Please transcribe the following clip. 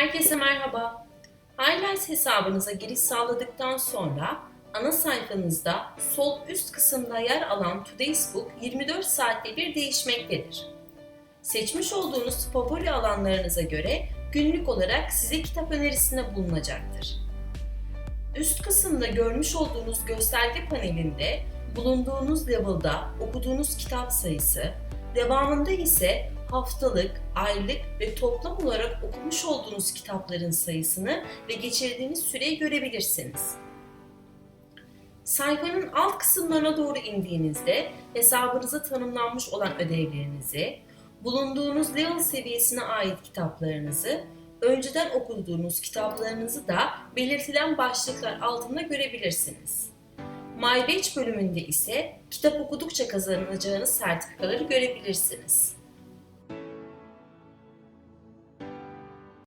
Herkese merhaba. Highlights hesabınıza giriş sağladıktan sonra ana sayfanızda sol üst kısımda yer alan Today's Book 24 saatte bir değişmektedir. Seçmiş olduğunuz favori alanlarınıza göre günlük olarak size kitap önerisinde bulunacaktır. Üst kısımda görmüş olduğunuz gösterge panelinde bulunduğunuz level'da okuduğunuz kitap sayısı, devamında ise haftalık, aylık ve toplam olarak okumuş olduğunuz kitapların sayısını ve geçirdiğiniz süreyi görebilirsiniz. Sayfanın alt kısımlarına doğru indiğinizde hesabınıza tanımlanmış olan ödevlerinizi, bulunduğunuz level seviyesine ait kitaplarınızı, önceden okuduğunuz kitaplarınızı da belirtilen başlıklar altında görebilirsiniz. My Batch bölümünde ise kitap okudukça kazanacağınız sertifikaları görebilirsiniz.